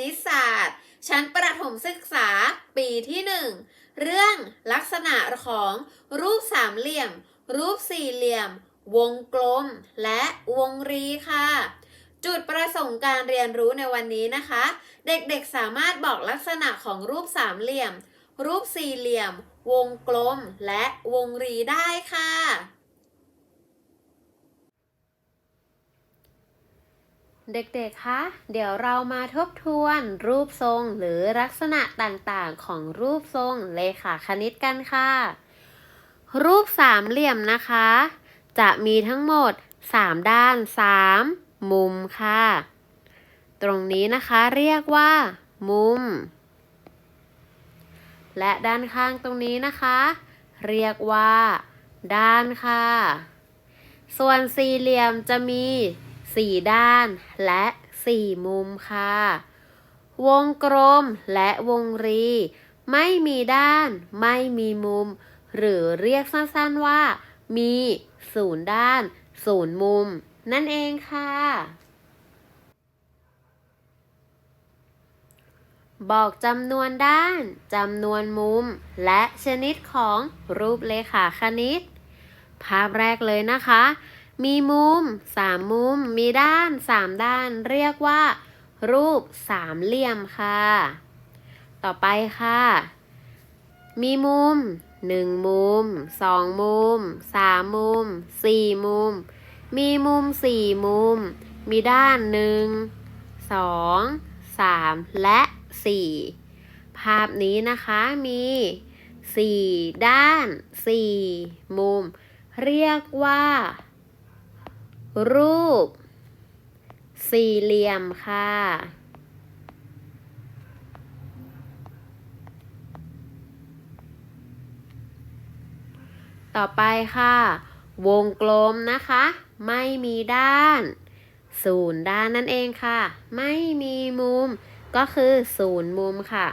ณิตศาสตร์ ชั้นประถมศึกษาปีที่หนึ่งเรื่องลักษณะของรูปสามเหลี่ยม รูปสี่เหลี่ยม วงกลม และวงรีค่ะ จุดประสงค์การเรียนรู้ในวันนี้นะคะ เด็กๆสามารถบอกลักษณะของรูปสามเหลี่ยม รูปสี่เหลี่ยม วงกลม และวงรีได้ค่ะ เด็กๆ คะ เดี๋ยวเรามาทบทวนรูปทรงหรือลักษณะต่างๆ ของรูปทรงเลขาคณิตกันค่ะ รูปสามเหลี่ยมนะคะ จะมีทั้งหมด 3 ด้าน 3 มุมค่ะ ตรงนี้นะคะเรียกว่า มุม และด้านข้างตรงนี้นะคะ เรียกว่า ด้านค่ะ ส่วนสี่เหลี่ยมจะมี สี่ด้านและสี่มุมค่ะ วงกลมและวงรี ไม่มีด้าน ไม่มีมุม หรือเรียกสั้นๆว่า มีศูนย์ด้านศูนย์มุม นั่นเองค่ะ บอกจำนวนด้านจำนวนมุม และชนิดของรูปเลขาคณิต ภาพแรกเลยนะคะ มีมุมสามมุม มีด้านสามด้าน เรียกว่า รูปสามเหลี่ยมค่ะ ต่อไปค่ะ มีมุมหนึ่งมุมสองมุมสามมุมสี่มุม มีมุมสี่มุม มีด้านหนึ่งสองสามและสี่ภาพนี้นะคะมีสี่ด้านสี่มุม เรียกว่า รูป สี่เหลี่ยมค่ะ ต่อไปค่ะ วงกลมนะคะ ไม่มีด้าน ศูนย์ด้านนั่นเองค่ะ ไม่มีมุม ก็คือศูนย์มุมค่ะ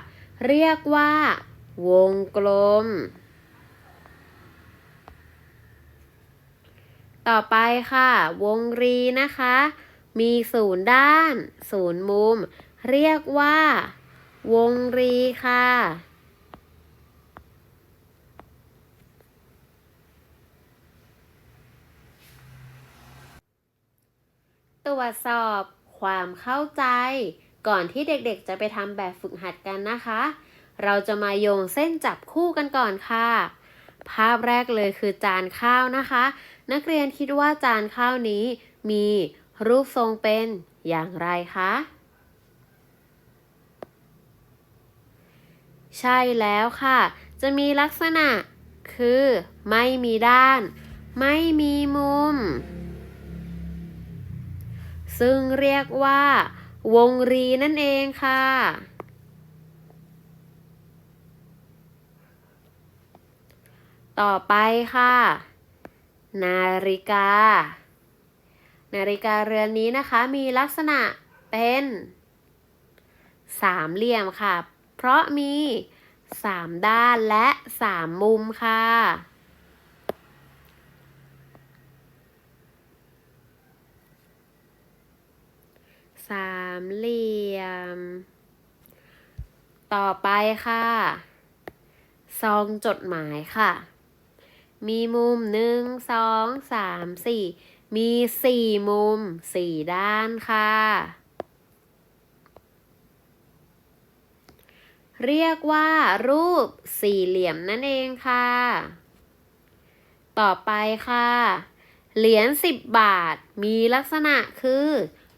เรียกว่า วงกลม ต่อไปค่ะ วงรีนะคะ มีศูนย์ด้าน ศูนย์มุม เรียกว่า วงรีค่ะ ตรวจสอบความเข้าใจ ก่อนที่เด็กๆจะไปทำแบบฝึกหัดกันนะคะ เราจะมาโยงเส้นจับคู่กันก่อนค่ะ ภาพแรกเลยคือจานข้าวนะคะ นักเรียนคิดว่าจานข้าวนี้มีรูปทรงเป็นอย่างไรคะ ใช่แล้วค่ะ จะมีลักษณะคือไม่มีด้าน ไม่มีมุม ซึ่งเรียกว่า วงรีนั่นเองค่ะ ต่อไปค่ะ นาฬิกา นาฬิกาเรือนนี้นะคะมีลักษณะเป็นสามเหลี่ยมค่ะ เพราะมีสามด้านและสามมุมค่ะสามเหลี่ยม ต่อไปค่ะ ซองจดหมายค่ะ มีมุมหนึ่งสองสามสี่มีสี่มุมสี่ด้านค่ะ เรียกว่ารูปสี่เหลี่ยมนั่นเองค่ะ ต่อไปค่ะ เหรียญสิบบาทมีลักษณะคือ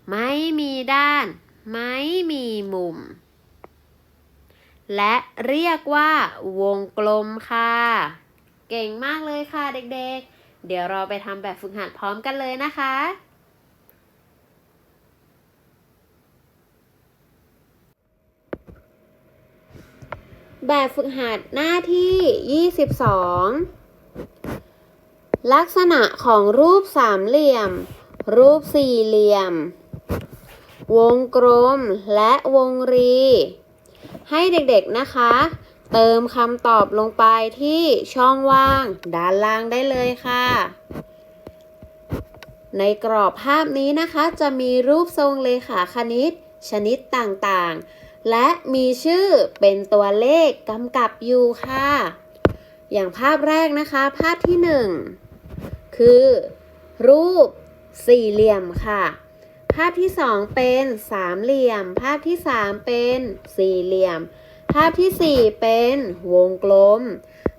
ไม่มีด้าน ไม่มีมุม และเรียกว่าวงกลมค่ะ เก่งมากเลยค่ะเด็กๆ เดี๋ยวเราไปทำแบบฝึกหัดพร้อมกันเลยนะคะแบบฝึกหัดหน้าที่ 22 ลักษณะของรูปสามเหลี่ยม รูปสี่เหลี่ยม วงกลมและวงรี ให้เด็กๆนะคะ เติมคำตอบลงไปที่ช่องว่าง ด้านล่างได้เลยค่ะ ในกรอบภาพนี้นะคะ จะมีรูปทรงเลขาคณิต ชนิดต่างๆ และมีชื่อเป็นตัวเลขกำกับอยู่ค่ะ อย่างภาพแรกนะคะ ภาพที่หนึ่งคือ รูปสี่เหลี่ยมค่ะภาพที่สองเป็นสามเหลี่ยม ภาพที่สามเป็นสี่เหลี่ยม ภาพที่สี่เป็นวงกลม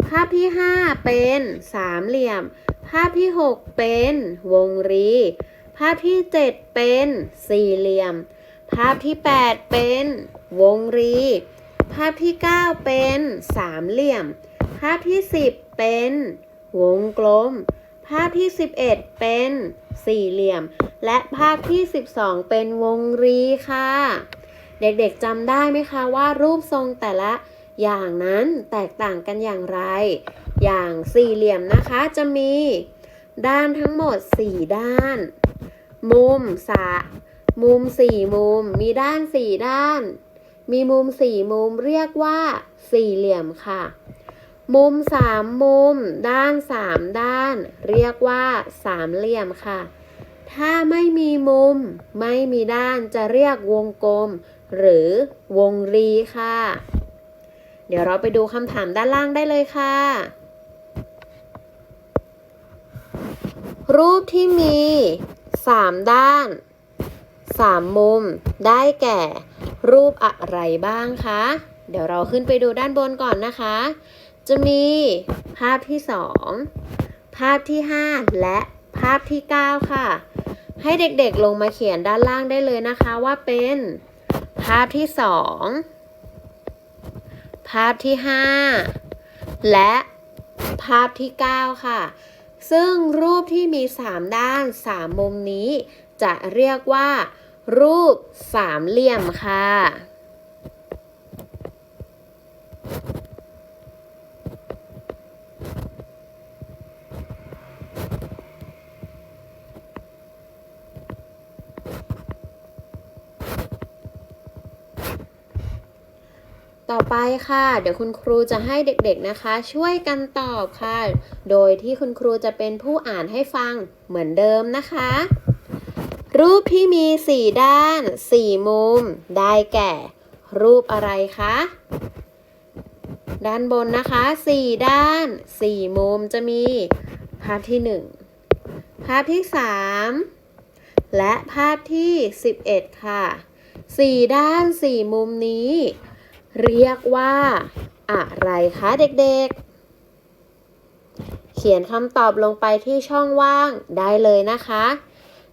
ภาพที่ห้าเป็นสามเหลี่ยม ภาพที่หกเป็นวงรี ภาพที่เจ็ดเป็นสี่เหลี่ยม ภาพที่แปดเป็นวงรี ภาพที่เก้าเป็นสามเหลี่ยม ภาพที่สิบเป็นวงกลม ภาพที่สิบเอ็ดเป็นสี่เหลี่ยม และภาพที่สิบสองเป็นวงรีค่ะ เด็กๆจำได้ไหมคะว่ารูปทรงแต่ละอย่างนั้นแตกต่างกันอย่างไร อย่างสี่เหลี่ยมนะคะจะมีด้านทั้งหมด 4 ด้าน มุมสะมุม 4 มุม มีด้าน 4 ด้าน มีมุม 4 มุมเรียกว่าสี่เหลี่ยมค่ะ มุม 3 มุม ด้าน 3 ด้าน เรียกว่าสามเหลี่ยมค่ะ ถ้าไม่มีมุม ไม่มีด้านจะเรียกวงกลม หรือวงรีค่ะ เดี๋ยวเราไปดูคำถามด้านล่างได้เลยค่ะ รูปที่มี 3 ด้าน 3 มุม ได้แก่ รูปอะไรบ้างคะ เดี๋ยวเราขึ้นไปดูด้านบนก่อนนะคะ จะมีภาพที่ 2 ภาพที่ 5 และภาพที่ 9 ค่ะ ให้เด็กๆลงมาเขียนด้านล่างได้เลยนะคะว่าเป็น ภาพที่2ภาพที่5และภาพที่9ค่ะ ซึ่งรูปที่มี3ด้าน3มุมนี้ จะเรียกว่า รูปสามเหลี่ยมค่ะ ไปค่ะ เดี๋ยวคุณครูจะให้เด็กๆนะคะ ช่วยกันตอบค่ะ โดยที่คุณครูจะเป็นผู้อ่านให้ฟังเหมือนเดิมนะคะ รูปที่มี 4 ด้าน 4 มุม ได้แก่ รูปอะไรคะ ด้านบนนะคะ 4 ด้าน 4 มุมจะมี ภาพที่ 1 ภาพที่ 3 และภาพที่ 11 ค่ะ 4 ด้าน 4 มุมนี้ เรียกว่า อะไรคะเด็กๆ เขียนคำตอบลงไปที่ช่องว่างได้เลยนะคะ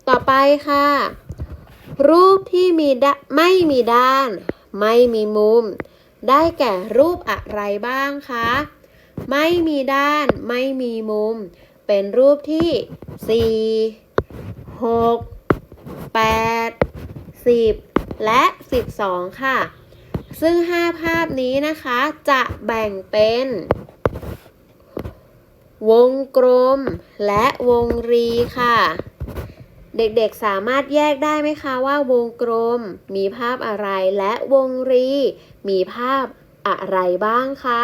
ต่อไปค่ะ รูปที่มีดไม่มีด้าน ไม่มีมุม ได้แก่รูปอะไรบ้างคะ ไม่มีด้าน ไม่มีมุม เป็นรูปที่ 4 6 8 10 และ 12 ค่ะ ซึ่ง 5 ภาพนี้นะคะจะแบ่งเป็น วงกลมและวงรีค่ะ เด็กๆสามารถแยกได้ไหมคะว่าวงกลมมีภาพอะไรและวงรี มีภาพอะไรบ้างคะ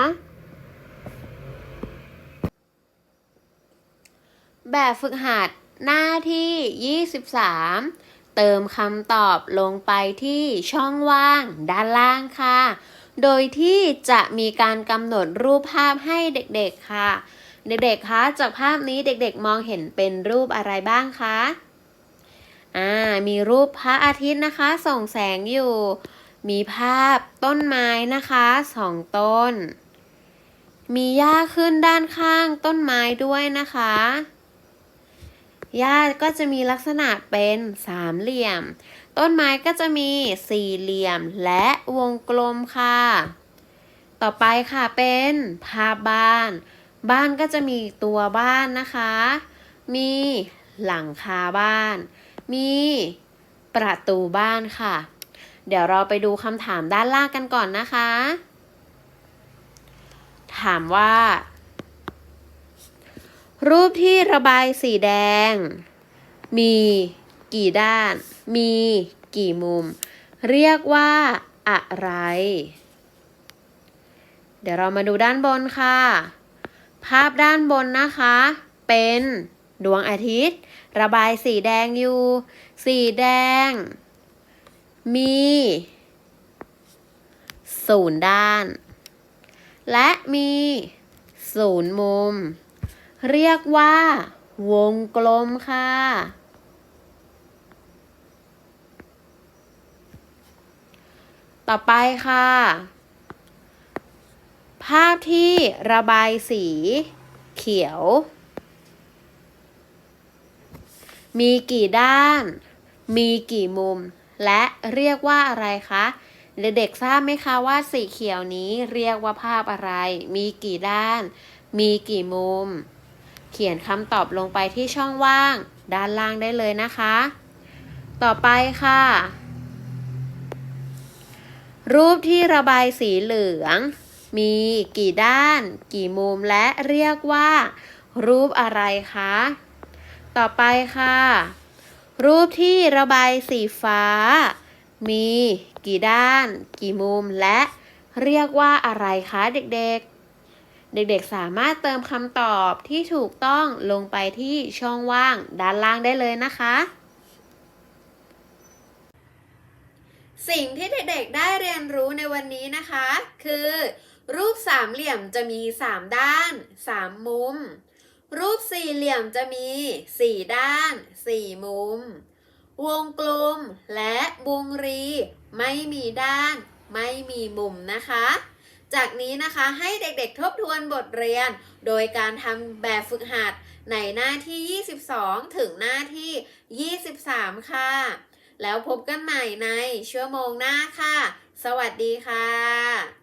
แบบฝึกหัดหน้าที่ 23 เติมคำตอบลงไปที่ช่องว่างด้านล่างค่ะ โดยที่จะมีการกำหนดรูปภาพให้เด็กๆค่ะ เด็กๆคะจากภาพนี้เด็กๆมองเห็นเป็นรูปอะไรบ้างคะอ่ามีรูปพระอาทิตย์นะคะ ส่องแสงอยู่ มีภาพต้นไม้นะคะสองต้น มีหญ้าขึ้นด้านข้างต้นไม้ด้วยนะคะ หญ้าก็จะมีลักษณะเป็นสามเหลี่ยม ต้นไม้ก็จะมีสี่เหลี่ยมและวงกลมค่ะ ต่อไปค่ะเป็นภาพบ้าน บ้านก็จะมีตัวบ้านนะคะ มีหลังคาบ้าน มีประตูบ้านค่ะ เดี๋ยวเราไปดูคำถามด้านล่างกันก่อนนะคะ ถามว่า รูปที่ระบายสีแดง มีกี่ด้าน มีกี่มุม เรียกว่าอะไร เดี๋ยวเรามาดูด้านบนค่ะ ภาพด้านบนนะคะ เป็นดวงอาทิตย์ ระบายสีแดงอยู่ สีแดง มีศูนย์ด้าน และมีศูนย์มุม เรียกว่า วงกลมค่ะ ต่อไปค่ะ ภาพที่ระบายสี เขียว มีกี่ด้าน มีกี่มุม และเรียกว่าอะไรคะเด็กๆทราบไหมคะว่าสีเขียวนี้เรียกว่าภาพอะไร มีกี่ด้าน มีกี่มุม เขียนคำตอบลงไปที่ช่องว่าง ด้านล่างได้เลยนะคะ ต่อไปค่ะ รูปที่ระบายสีเหลือง มีกี่ด้าน กี่มุมและเรียกว่า รูปอะไรคะ ต่อไปค่ะ รูปที่ระบายสีฟ้า มีกี่ด้าน กี่มุมและเรียกว่าอะไรคะเด็กๆ เด็กๆสามารถเติมคำตอบที่ถูกต้องลงไปที่ช่องว่างด้านล่างได้เลยนะคะ สิ่งที่เด็กๆได้เรียนรู้ในวันนี้นะคะ คือ รูปสามเหลี่ยมจะมี 3 ด้าน 3 มุม รูปสี่เหลี่ยมจะมี 4 ด้าน 4 มุม วงกลมและวงรี ไม่มีด้าน ไม่มีมุมนะคะ จากนี้นะคะให้เด็กๆทบทวนบทเรียน โดยการทำแบบฝึกหัดในหน้าที่ 22 ถึงหน้าที่ 23 ค่ะ แล้วพบกันใหม่ในชั่วโมงหน้าค่ะ สวัสดีค่ะ